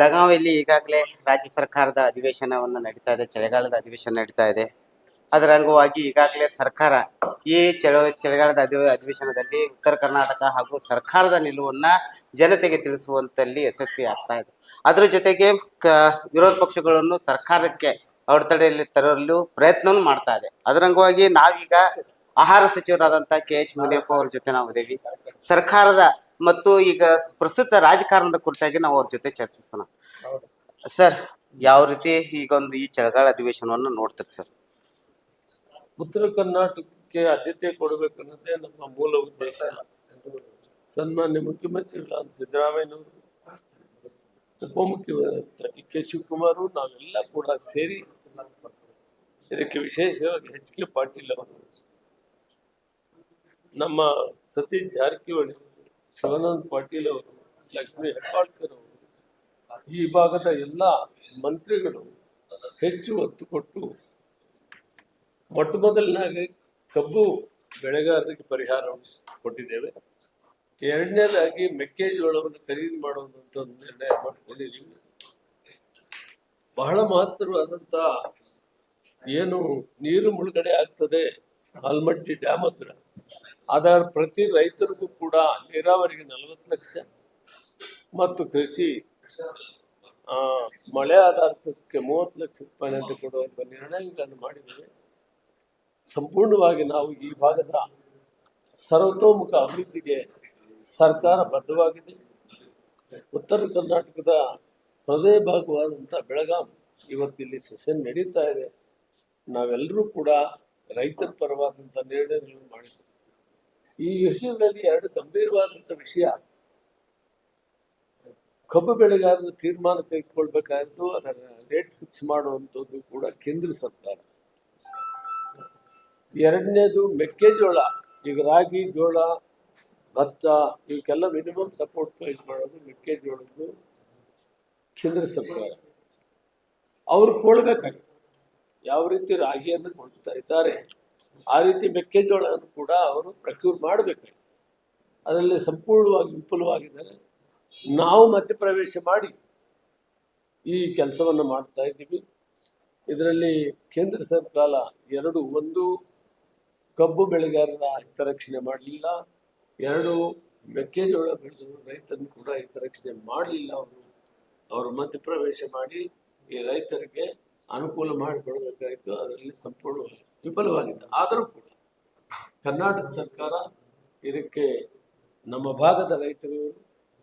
ಬೆಳಗಾವಿಯಲ್ಲಿ ಈಗಾಗಲೇ ರಾಜ್ಯ ಸರ್ಕಾರದ ಅಧಿವೇಶನವನ್ನು ನಡೀತಾ ಇದೆ, ಚಳಿಗಾಲದ ಅಧಿವೇಶನ ನಡೀತಾ ಇದೆ. ಅದರ ಅಂಗವಾಗಿ ಈಗಾಗಲೇ ಸರ್ಕಾರ ಈ ಚಳ, ಚಳಿಗಾಲದ ಅಧಿ, ಅಧಿವೇಶನದಲ್ಲಿ ಉತ್ತರ ಕರ್ನಾಟಕ ಹಾಗೂ ಸರ್ಕಾರದ ನಿಲುವನ್ನ ಜನತೆಗೆ ತಿಳಿಸುವಂತಲ್ಲಿ ಯಶಸ್ವಿ ಆಗ್ತಾ ಇದೆ. ಅದರ ಜೊತೆಗೆ ಕ, ವಿರೋಧ ಪಕ್ಷಗಳನ್ನು ಸರ್ಕಾರಕ್ಕೆ ಅಡೆತಡೆಯಲ್ಲಿ ತರಲು ಪ್ರಯತ್ನವೂ ಮಾಡ್ತಾ ಇದೆ. ಅದರ ಅಂಗವಾಗಿ ನಾವೀಗ ಆಹಾರ ಸಚಿವರಾದಂತಹ ಕೆ ಎಚ್ ಮುನಿಯಪ್ಪ ಅವ್ರ ಜೊತೆ ನಾವು ಇದ್ದೀವಿ. ಸರ್ಕಾರದ ಮತ್ತು ಈಗ ಪ್ರಸ್ತುತ ರಾಜಕಾರಣದ ಕುರಿತಾಗಿ ನಾವು ಅವ್ರ ಜೊತೆ ಚರ್ಚಿಸೋಣ. ಸರ್. ಯಾವ ರೀತಿ ಈಗ ಒಂದು ಈ ಚಳಿಗಾಲ ಅಧಿವೇಶನವನ್ನು ನೋಡ್ತೀರಿ ಸರ್? ಉತ್ತರ ಕರ್ನಾಟಕಕ್ಕೆ ಆದ್ಯತೆ ಕೊಡಬೇಕನ್ನೋದೇ ನಮ್ಮ ಮೂಲ ಉದ್ದೇಶ. ಸನ್ಮಾನ್ಯ ಮುಖ್ಯಮಂತ್ರಿಗಳಾದ ಸಿದ್ದರಾಮಯ್ಯನವರು ಉಪಮುಖ್ಯಮಂತ್ರಿ ಡಿ ಕೆ. ಶಿವಕುಮಾರ್ ನಾವೆಲ್ಲ ಕೂಡ ಸೇರಿ ಇದಕ್ಕೆ ವಿಶೇಷವಾಗಿ ಎಚ್ ಕೆ ಪಾಟೀಲ್ ಅವರು. ನಮ್ಮ ಸತೀಶ್ ಜಾರಕಿಹೊಳಿ ಶಿವಾನಂದ ಪಾಟೀಲ್ ಅವರು, ಲಕ್ಷ್ಮಿ ಹೆಬ್ಬಾಳ್ಕರ್ ಅವರು, ಈ ಭಾಗದ ಎಲ್ಲ ಮಂತ್ರಿಗಳು ಹೆಚ್ಚು ಒತ್ತು ಕೊಟ್ಟು ಮೊಟ್ಟ ಮೊದಲನಾಗಿ ಕಬ್ಬು ಬೆಳೆಗಾರರಿಗೆ ಪರಿಹಾರವನ್ನು ಕೊಟ್ಟಿದ್ದೇವೆ. ಎರಡನೇದಾಗಿ ಮೆಕ್ಕೆಜೋಳವನ್ನು ಖರೀದಿ ಮಾಡುವಂತ ಒಂದು ನಿರ್ಣಯ ಮಾಡಿಕೊಂಡಿದ್ದೀವಿ. ಬಹಳ ಮಹತ್ತರವಾದಂತ ಏನು ನೀರು ಮುಳುಗಡೆ ಆಗ್ತದೆ, ಆಲ್ಮಟ್ಟಿ ಡ್ಯಾಮ್ ಹತ್ರ. ಅದರ ಪ್ರತಿ ರೈತರಿಗೂ ಕೂಡ ನೀರಾವರಿಗೆ ನಲವತ್ತು ಲಕ್ಷ ಮತ್ತು ಕೃಷಿ ಮಳೆ ಆಧಾರಕ್ಕೆ ಮೂವತ್ತು ಲಕ್ಷ ರೂಪಾಯಿ ಅಂತ ಕೊಡುವಂಥ ನಿರ್ಣಯಗಳನ್ನು ಮಾಡಿದ್ದೇವೆ. ಸಂಪೂರ್ಣವಾಗಿ ನಾವು ಈ ಭಾಗದ ಸರ್ವತೋಮುಖ ಅಭಿವೃದ್ಧಿಗೆ ಸರ್ಕಾರ ಬದ್ಧವಾಗಿದೆ. ಉತ್ತರ ಕರ್ನಾಟಕದ ಹೃದಯ ಭಾಗವಾದಂಥ ಬೆಳಗಾಂ ಇವತ್ತಿಲ್ಲಿ ಸೆಷನ್ ನಡೀತಾ ಇದೆ. ನಾವೆಲ್ಲರೂ ಕೂಡ ರೈತರ ಪರವಾದಂಥ ನಿರ್ಣಯಗಳನ್ನು ಮಾಡಿದ್ದೇವೆ. ಈ ವಿಷಯದಲ್ಲಿ ಎರಡು ಗಂಭೀರವಾದಂಥ ವಿಷಯ. ಕಬ್ಬು ಬೆಳೆಗಾರರು ತೀರ್ಮಾನ ತೆಗೆದುಕೊಳ್ಬೇಕಾದ್ದು ಅದರ ರೇಟ್ ಫಿಕ್ಸ್ ಮಾಡುವಂಥದ್ದು ಕೂಡ ಕೇಂದ್ರ ಸರ್ಕಾರ. ಎರಡನೇದು ಮೆಕ್ಕೆಜೋಳ. ಈಗ ರಾಗಿ, ಜೋಳ, ಭತ್ತ, ಇವಕ್ಕೆಲ್ಲ ಮಿನಿಮಮ್ ಸಪೋರ್ಟ್ ಪ್ರೈಸ್ ಮಾಡೋದು ಮೆಕ್ಕೆಜೋಳದ್ದು ಕೇಂದ್ರ ಸರ್ಕಾರ. ಅವ್ರು ಕೊಳ್ಬೇಕಾಗಿ ಯಾವ ರೀತಿ ರಾಗಿಯನ್ನು ಕೊಡ್ತಾ ಇದ್ದಾರೆ ಆ ರೀತಿ ಮೆಕ್ಕೆಜೋಳವನ್ನು ಕೂಡ ಅವರು ಪ್ರಕ್ಯೂರ್ ಮಾಡಬೇಕು. ಅದರಲ್ಲಿ ಸಂಪೂರ್ಣವಾಗಿ ವಿಫುಲವಾಗಿದ್ದಾರೆ ನಾವು ಮಧ್ಯಪ್ರವೇಶ ಮಾಡಿ ಈ ಕೆಲಸವನ್ನು ಮಾಡ್ತಾ ಇದ್ದೀವಿ. ಇದರಲ್ಲಿ ಕೇಂದ್ರ ಸರ್ಕಾರ ಎರಡು, ಒಂದು ಕಬ್ಬು ಬೆಳೆಗಾರರ ಹಿತರಕ್ಷಣೆ ಮಾಡಲಿಲ್ಲ. ಎರಡು, ಮೆಕ್ಕೆಜೋಳ ಬೆಳೆದವರು ರೈತರನ್ನು ಕೂಡ ಹಿತರಕ್ಷಣೆ ಮಾಡಲಿಲ್ಲ ಅವರು. ಅವರು ಮಧ್ಯಪ್ರವೇಶ ಮಾಡಿ ಈ ರೈತರಿಗೆ ಅನುಕೂಲ ಮಾಡಿಕೊಳ್ಳಬೇಕಾಯಿತು ಅದರಲ್ಲಿ ಸಂಪೂರ್ಣ ವಿಫಲವಾಗಿದೆ ಆದರೂ ಕೂಡ ಕರ್ನಾಟಕ ಸರ್ಕಾರ ಇದಕ್ಕೆ ನಮ್ಮ ಭಾಗದ ರೈತರು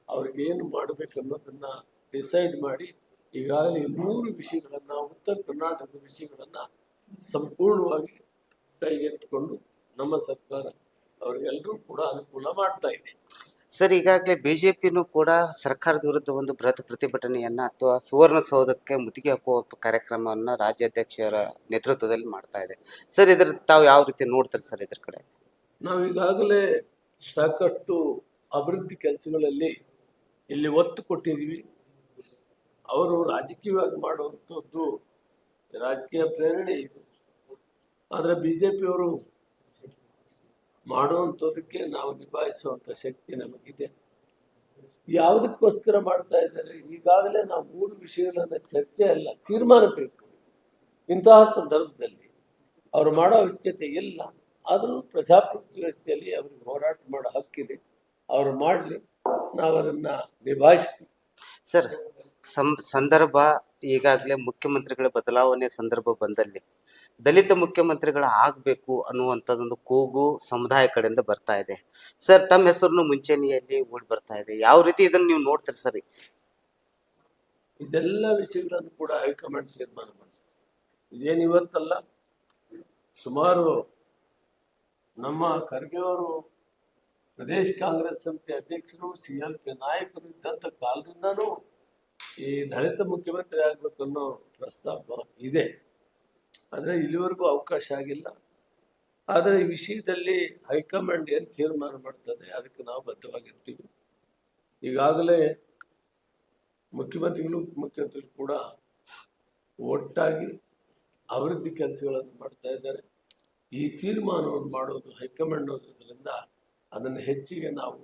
ಅವ್ರಿಗೆ ಏನು ಮಾಡಬೇಕು ಅನ್ನೋದನ್ನ ಡಿಸೈಡ್ ಮಾಡಿ ಈಗಾಗಲೇ ಮೂರು ವಿಷಯಗಳನ್ನು, ಉತ್ತರ ಕರ್ನಾಟಕದ ವಿಷಯಗಳನ್ನು ಸಂಪೂರ್ಣವಾಗಿ ಕೈಗೆತ್ತಿಕೊಂಡು ನಮ್ಮ ಸರ್ಕಾರ ಅವರಿಗೆಲ್ಲರೂ ಕೂಡ ಅನುಕೂಲ ಮಾಡ್ತಾ ಇದೆ. ಸರ್, ಈಗಾಗಲೇ ಬಿಜೆಪಿನೂ ಕೂಡ ಸರ್ಕಾರದ ವಿರುದ್ಧ ಒಂದು ಬೃಹತ್ ಪ್ರತಿಭಟನೆಯನ್ನ ಅಥವಾ ಸುವರ್ಣಸೌಧಕ್ಕೆ ಮುತ್ತಿಗೆ ಹಾಕುವ ಕಾರ್ಯಕ್ರಮವನ್ನ ರಾಜ್ಯಾಧ್ಯಕ್ಷರ ನೇತೃತ್ವದಲ್ಲಿ ಮಾಡ್ತಾ ಇದೆ. ಸರ್, ಇದ್ರ ತಾವು ಯಾವ ರೀತಿ ನೋಡ್ತಾರೆ ಸರ್ ಇದ್ರ ಕಡೆ? ನಾವು ಈಗಾಗಲೇ ಸಾಕಷ್ಟು ಅಭಿವೃದ್ಧಿ ಕೆಲಸಗಳಲ್ಲಿ ಇಲ್ಲಿ ಒತ್ತು ಕೊಟ್ಟಿದ್ದೀವಿ. ಅವರು ರಾಜಕೀಯವಾಗಿ ಮಾಡುವಂಥದ್ದು ರಾಜಕೀಯ ಪ್ರೇರಣೆ ಇದು. ಆದರೆ ಬಿ ಜೆ ಪಿಯವರು ಮಾಡುವಂಥದ್ದಕ್ಕೆ ನಾವು ನಿಭಾಯಿಸುವಂಥ ಶಕ್ತಿ ನಮಗಿದೆ. ಯಾವುದಕ್ಕೋಸ್ಕರ ಮಾಡ್ತಾ ಇದ್ದಾರೆ? ಈಗಾಗಲೇ ನಾವು ಮೂರು ವಿಷಯಗಳನ್ನ ಚರ್ಚೆ ಅಲ್ಲ, ತೀರ್ಮಾನ ತೆಗೆದುಕೊಂಡು ಇಂತಹ ಸಂದರ್ಭದಲ್ಲಿ ಅವರು ಮಾಡೋ ಅವಶ್ಯಕತೆ ಇಲ್ಲ. ಆದರೂ ಪ್ರಜಾಪ್ರಭುತ್ವ ವ್ಯವಸ್ಥೆಯಲ್ಲಿ ಅವ್ರಿಗೆ ಹೋರಾಟ ಮಾಡೋ ಹಕ್ಕಿದೆ ಅವರು ಮಾಡಲಿ ನಾವು ಅದನ್ನ ನಿಭಾಯಿಸ್ತೀವಿ. ಸರ್ ಸಂದರ್ಭ ಈಗಾಗಲೇ ಮುಖ್ಯಮಂತ್ರಿಗಳ ಬದಲಾವಣೆ ಸಂದರ್ಭ ಬಂದಲ್ಲಿ ದಲಿತ ಮುಖ್ಯಮಂತ್ರಿಗಳ ಆಗ್ಬೇಕು ಅನ್ನುವಂಥದ್ದೊಂದು ಕೂಗು ಸಮುದಾಯ ಕಡೆಯಿಂದ ಬರ್ತಾ ಇದೆ. ಸರ್, ತಮ್ಮ ಹೆಸರನ್ನು ಮುಂಚೂಣಿಯಲ್ಲಿ ಓಡಿ ಬರ್ತಾ ಇದೆ. ಯಾವ ರೀತಿ ಇದನ್ನ ನೀವು ನೋಡ್ತೀರಿ ಸರ್? ಇದೆಲ್ಲ ವಿಷಯಗಳನ್ನು ಕೂಡ ಹೈಕಮಾಂಡ್ ತೀರ್ಮಾನ ಮಾಡಿದೆ. ಇದೇನು ಇವತ್ತಲ್ಲ, ಸುಮಾರು ನಮ್ಮ ಖರ್ಗೆ ಅವರು ಪ್ರದೇಶ ಕಾಂಗ್ರೆಸ್ ಸಮಿತಿ ಅಧ್ಯಕ್ಷರು, ಸಿ ಎಲ್ ಪಿ ನಾಯಕರು ಇದ್ದಂಥ ಕಾಲದಿಂದನೂ ಈ ದಲಿತ ಮುಖ್ಯಮಂತ್ರಿ ಆಗ್ಬೇಕು ಅನ್ನೋ ಪ್ರಸ್ತಾಪ ಇದೆ. ಆದರೆ ಇಲ್ಲಿವರೆಗೂ ಅವಕಾಶ ಆಗಿಲ್ಲ. ಆದರೆ ಈ ವಿಷಯದಲ್ಲಿ ಹೈಕಮಾಂಡ್ ಏನು ತೀರ್ಮಾನ ಮಾಡ್ತದೆ ಅದಕ್ಕೆ ನಾವು ಬದ್ಧವಾಗಿರ್ತೀವಿ. ಈಗಾಗಲೇ ಮುಖ್ಯಮಂತ್ರಿಗಳು ಮುಖ್ಯಮಂತ್ರಿಗಳು ಕೂಡ ಒಟ್ಟಾಗಿ ಅಭಿವೃದ್ಧಿ ಕೆಲಸಗಳನ್ನು ಮಾಡ್ತಾ ಇದ್ದಾರೆ. ಈ ತೀರ್ಮಾನವನ್ನು ಮಾಡೋದು ಹೈಕಮಾಂಡ್ ಅದನ್ನು ಹೆಚ್ಚಿಗೆ ನಾವು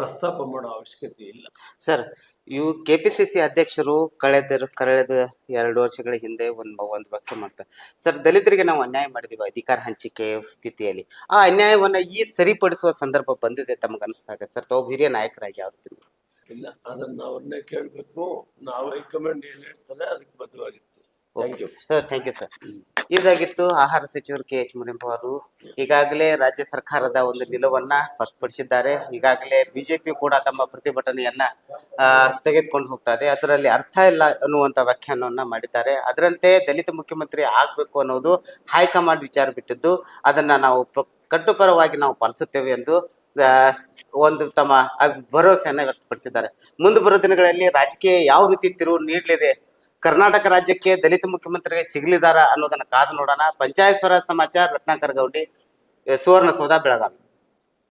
ಪ್ರಸ್ತಾಪ ಮಾಡೋ ಅವಶ್ಯಕತೆ ಇಲ್ಲ. ಸರ್ ಇವು ಕೆ ಪಿ ಸಿ ಕೆಪಿಸಿಸಿ ಅಧ್ಯಕ್ಷರು ಕಳೆದ ಕಳೆದ ಎರಡು ವರ್ಷಗಳ ಹಿಂದೆ ಒಂದು ಒಂದು ವ್ಯಕ್ತ ಮಾಡ್ತಾರೆ. ಸರ್ ದಲಿತರಿಗೆ ನಾವು ಅನ್ಯಾಯ ಮಾಡಿದೀವಿ ಅಧಿಕಾರ ಹಂಚಿಕೆ ಸ್ಥಿತಿಯಲ್ಲಿ. ಆ ಅನ್ಯಾಯವನ್ನ ಈ ಸರಿಪಡಿಸುವ ಸಂದರ್ಭ ಬಂದಿದೆ ತಮಗೆ ಅನಿಸ್ತಾಗ ಸರ್? ತಾವು ಹಿರಿಯ ನಾಯಕರಾಗಿ ಯಾವ ಇಲ್ಲ ಅದನ್ನ ಅವ್ರನ್ನೇ ಕೇಳಬೇಕು. ನಾವು ಹೈಕಮಾಂಡ್ ಏನ್ ಹೇಳ್ತಾರೆ ಅದಕ್ಕೆ ಬದ್ಧವಾಗಿರ್ತೀವಿ. ಸರ್ ಥ್ಯಾಂಕ್ ಯು ಸರ್ ಇದಾಗಿತ್ತು ಆಹಾರ ಸಚಿವರು ಕೆ ಎಚ್ ಮುನಿಯಪ್ಪ ಅವರು. ಈಗಾಗಲೇ ರಾಜ್ಯ ಸರ್ಕಾರದ ಒಂದು ನಿಲುವನ್ನ ಸ್ಪಷ್ಟಪಡಿಸಿದ್ದಾರೆ ಈಗಾಗಲೇ ಬಿಜೆಪಿ ಕೂಡ ತಮ್ಮ ಪ್ರತಿಭಟನೆಯನ್ನ ತೆಗೆದುಕೊಂಡು ಹೋಗ್ತಾ ಇದೆ. ಅದರಲ್ಲಿ ಅರ್ಥ ಇಲ್ಲ ಅನ್ನುವಂತ ವ್ಯಾಖ್ಯಾನವನ್ನ ಮಾಡಿದ್ದಾರೆ. ಅದರಂತೆ ದಲಿತ ಮುಖ್ಯಮಂತ್ರಿ ಆಗ್ಬೇಕು ಅನ್ನೋದು ಹೈಕಮಾಂಡ್ ವಿಚಾರ ಬಿಟ್ಟಿದ್ದು ಅದನ್ನ ನಾವು ಕಟ್ಟುಪರವಾಗಿ ನಾವು ಪಾಲಿಸುತ್ತೇವೆ ಎಂದು ಒಂದು ತಮ್ಮ ಭರವಸೆಯನ್ನ ವ್ಯಕ್ತಪಡಿಸಿದ್ದಾರೆ. ಮುಂದೆ ಬರೋ ದಿನಗಳಲ್ಲಿ ರಾಜಕೀಯ ಯಾವ ರೀತಿ ತಿರುವು ನೀಡಲಿದೆ ಕರ್ನಾಟಕ ರಾಜ್ಯಕ್ಕೆ ದಲಿತ ಮುಖ್ಯಮಂತ್ರಿ ಸಿಗಲಿದಾರ ಅನ್ನೋದನ್ನ ಕಾದು ನೋಡೋಣ. ಪಂಚಾಯತ್ ಸ್ವರಾಜ್ ಸಮಾಚಾರ, ರತ್ನಾಕರ್ ಗೌಂಡಿ, ಸುವರ್ಣ ಸೌಧ, ಬೆಳಗಾವಿ.